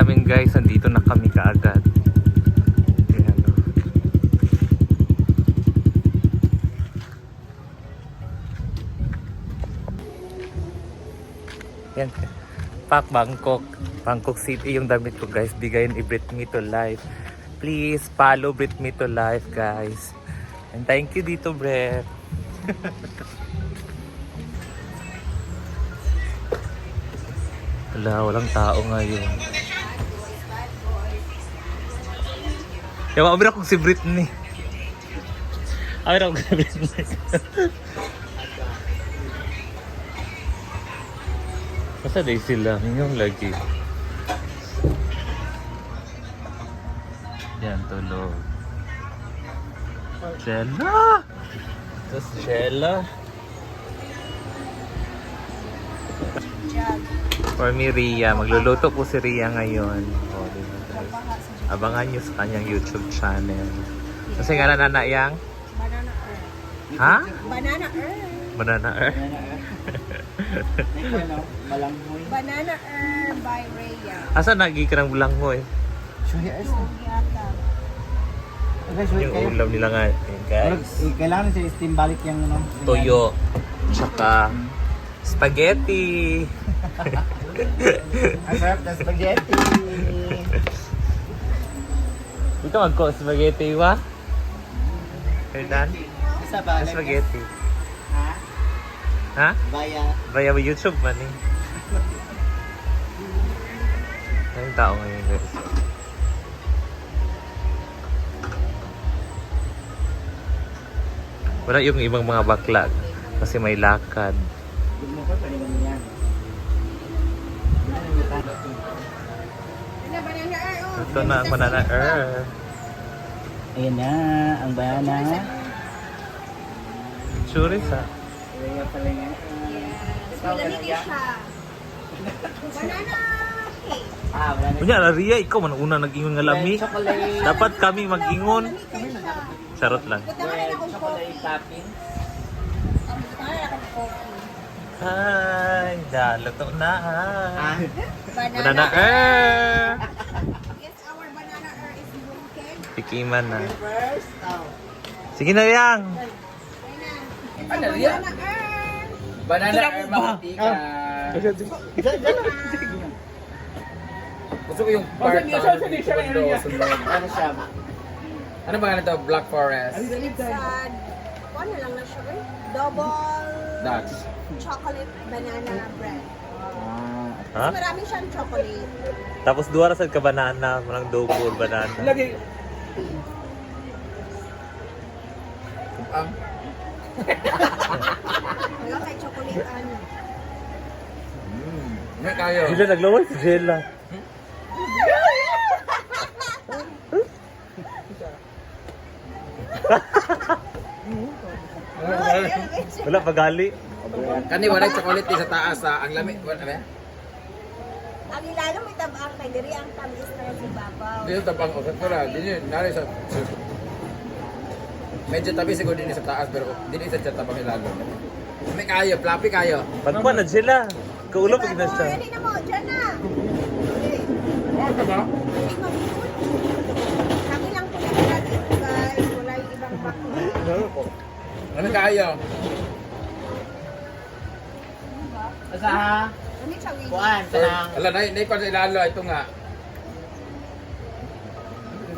amin guys, nandito na kami kaagad. Ayan, oh. Yan. Pak Bangkok. Bangkok City yung damit ko guys. Bigay ni Brit Me to Life. Please follow Brit Me to Life guys. And thank you dito Bret. Wala, walang tao ngayon. Kaya maabira kong si Britney. Abira kong si Britney. Basta day sila, yung lagi. Yan, tulog. Jella! Tapos Jella. For me, Ria. Magluluto po si Ria ngayon. O, di ba, guys? Abangan nyo sa kanyang YouTube channel. Kasi nga na yang? Banana Earth. Ha? Banana Earth. Banana Earth? Malanghoy. Banana Earth by Rhea. Asa nagi ka ng bulanghoy? Sure, yes. Yata. Okay, sure Yung ulam nila nga. Ayan, guys. Eh, Kailangan siya steam balik yung ano. Toyo. Tsaka spaghetti. Sarap ng spaghetti. Ito magko spaghetti wa? Herdan? Isa ba? Spaghetti. Ha? Ha? Baya. Via YouTube man eh. Ang tao ngayon guys. Wala yung ibang mga bakla kasi may lakad. Huwag mo pa palingan yan. Ano, Banana Earth. Oh. Ito na ang banana earth. Ayan na, ang banana. Churis ha. Kaya pala yan. Yes. Malamig siya. Banana cake. Ah, na. Kunya, Ria, ikaw man una nag-ingon nga lami. Chocolate. Dapat kami mag-ingon. Charot lang. Gusto ka rin akong Chocolate coffee. topping. Gusto ka rin akong coffee. Ay, dalato na. Ah, Banana earth. Yes, our banana earth is Tikiman na. first. Oh. Sige na yang. Ano, Ria? banana or mantika. Gusto ko yung part sunod. Ano siya? Ano ba nga ito? Black Forest. It's a, ano lang na siya, eh? Double Dutch. chocolate banana bread. Ah? Mas marami siyang chocolate. Tapos duwa ra sad ka banana, manang double banana. Lagi. Ang Wala kay chocolate ano. mm, Nga kayo. Jela naglaway si Jela. Wala pagali. Kani wala chocolate sa taas sa ang lami. Wala ba? Ang ilalo may tabang kay diri ang tamis na si babaw. Dito tabang o sakura. Dito nari sa Medyo tabi siguro din sa taas pero dito sa chat tabang ilalo. May kayo, fluffy kayo. Pagpa na Jela. Kaulo pag na siya. Ready na mo, dyan na. Okay. Oh, tama. Hindi mag-food. Kami lang po na dito guys. Wala yung ibang bakla. Ano kayo? Asa ha? Ano? Kuan, tanang. Ala, na, na pa sa ilalo. Ito nga.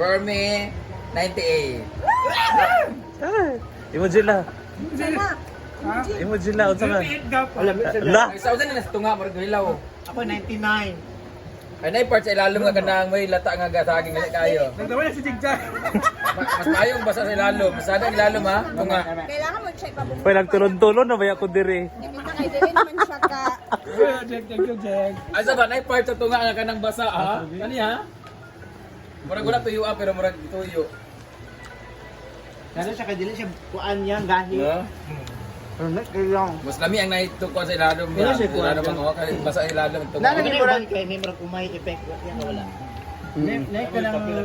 Gourmet 98. Ay. Dyan na. Imo Jela unsa man? Alam mo La. Ay, sa usan na sa tunga, marag hilaw. Ako 99. Ay, na part sa ilalim nga kanang may lata nga gasaging gali kayo. Nagdawa na si Jigjag. Ma- Mas mayong basa sa ilalim. Masada ang ilalim ha. Tunga. Kailangan mo check pa. Pay nagtulon-tulon na baya ko dire. Hindi ka kay diri naman siya ka. Ay, sa ba, na part sa tunga nga kanang basa ha. Kani ha? Murag wala tuyo ah, pero murag tuyo. Kaya siya kadili siya kuan niya gahi. No? Pero na. Mas lami ang naitukon sa ilalim. Kaya ha. siya kuwan ang hawa, kaya basa ang ilalim ang tunga. Nalagyan mo rin kay may murag umay effect yan wala. Lang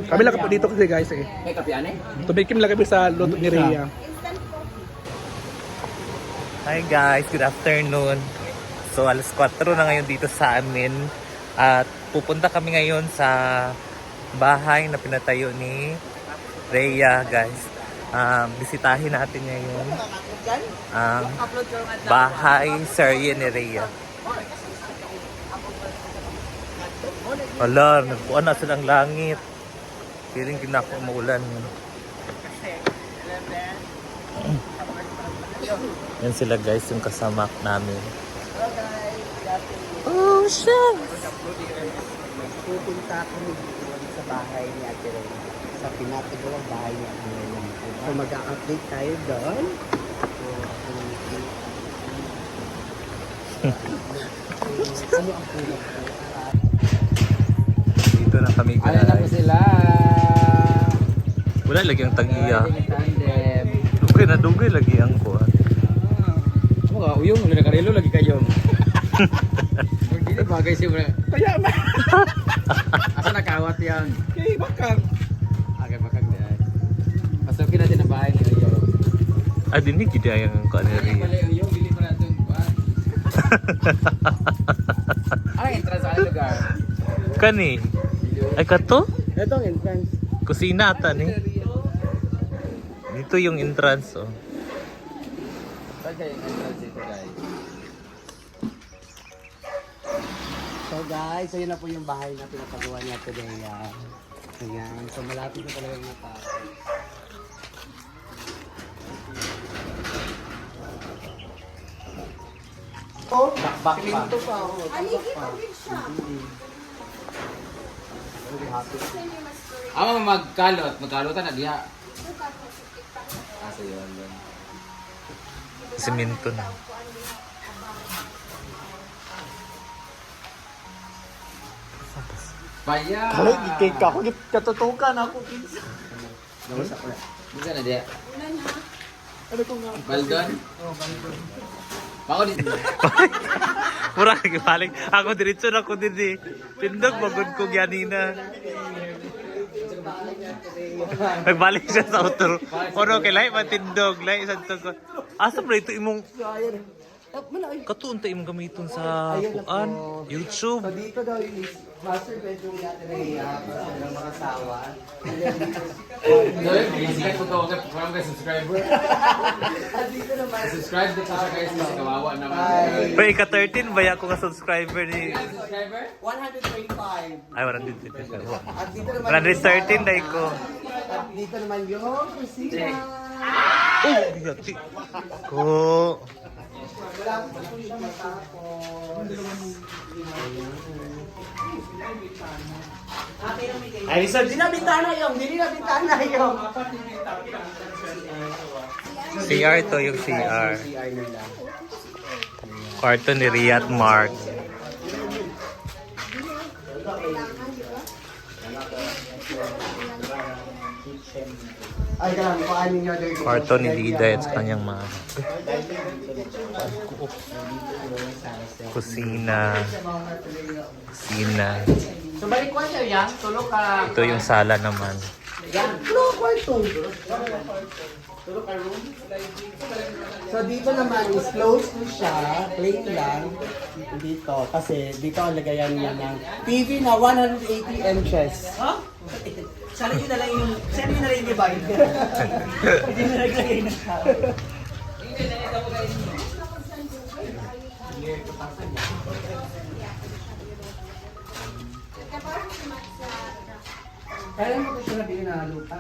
Kami lang po dito kasi guys eh. May kape ane? Tumikim lang kami sa luto ni Rhea. Hi guys, good afternoon. So alas 4 na ngayon dito sa amin. At pupunta kami ngayon sa bahay na pinatayo ni Rhea, guys. Um, bisitahin natin ngayon ang bahay serye ni Rhea. Wala, nagpuan na silang langit. Feeling ginako maulan. Yan sila guys, yung kasama namin. Oh, shit! Pupunta kami sa bahay ni Ate Ray. Sa pinatagawang bahay ni Ate Ray. So mag-update tayo doon. Dito na kami Ayan na po guys. sila. Wala lagi ang tag-iya. Dugay na dugay lagi ang kuhan. Ano ka, uyong, ulit nakarelo lagi kayo. Hindi bagay siya. Kaya ma. Asa nakawat yan? Kay bakang. Pasukin natin ang bahay ni Uyong. Ah, dinig gid ay ang Ay, Rhea. pala Uyong, bili mo natin kuhan. Ano ang entrance sa lugar? Kani. Ay kato? Ito ang entrance. Kusina ata ni. Dito yung entrance oh. Saan kayo yung entrance dito guys? So guys, ayun na po yung bahay na pinapagawa niya today. ah. Ayan. So malapit na talaga matapos. Oh, bakbak pa. Ito pa. Oh, Aligi pa magkalot, magkalutan na diha. Asa yun. Simento na. Baya! Kala, gikik ako. Katutukan ako. Bisa na diha. Ulan ha? Ano ko nga? Baldon? Bako dito. Mura kag balik. Ako diretso na ko diri. Pindog magod ko ganina. Nagbalik siya sa auto. Ono kay lay matindog, lay sa ko. Asa ba ito imong katuon ta imong gamiton sa kuan, YouTube. So dito daw is master bedroom natin na iya para sa mga dito, Subscribe po to. Parang kayo subscriber. dito naman, Subscribe po siya guys. Kasi kawawa naman. Pero ika 13 ba ako nga subscriber ni Subscriber? 125. Ay 113. At dito naman 113 dai ko. At dito naman yung kusina. Oh, gati. Ko. Wala pa po siya matapos. Ay, so di na bintana yung, di na bintana yung. CR to yung CR. Kwarto ni Riyat Mark. Ay, kailangan ko anin nyo. there. Kwarto ni Dida at sa kanyang mga kusina. Kusina. So, balik ko siya yan. Tulog ka. Ito yung sala naman. Yan. Tulog kwarto. Tulog ka room. So, dito naman is close to siya. Plain lang. Dito. Kasi dito ang lagayan niya ng TV na 180 inches. Sana yun na lang yung, sana yun na lang yung divide. Hindi na naglagay ng tao. Kailan mo ko siya nabili na lupa?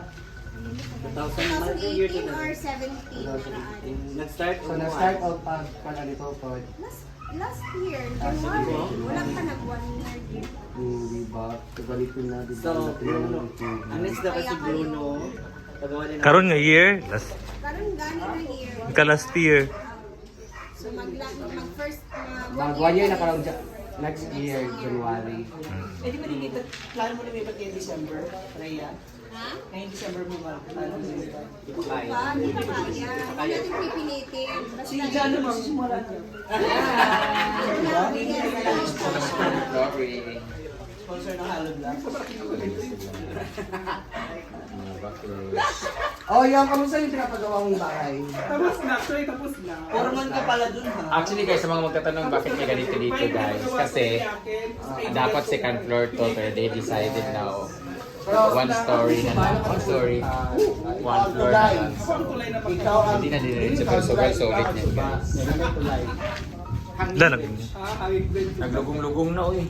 2018 or 17? Nag-start So, na-start out pa pala nito po. Last, last year, January. Wala pa nag Kabalik ko na. So, Bruno. Ang next daw kasi Bruno. Pagawa din Karon nga year, last, Karon gani na year. ka last year. So mag, mag first, mag Mag one year na karoon. Next year, January. Eh di ba limited, plano mo lumipat ngayong December? Raya? Ha? Ngayong December mo ba? Plano mo lumipat? Pa, hindi pa kaya. Hindi natin pipilitin. Basta Si John naman, susimula niya. Sorry. Sponsor ng Hollow Black. Oh, yan, kamusta yung pinapagawa mong bahay? Tapos na, actually tapos na. Puro man ka pala dun ha. Actually guys, sa mga magtatanong bakit may ganito dito guys, kasi uh, dapat second floor to, pero they decided now one story na lang. One story. One floor na lang. Hindi na dinirin. So, so, so, so, so, so, so, so, Hangin. Lanag. Ah, hangin. Naglugong-lugong na, oy.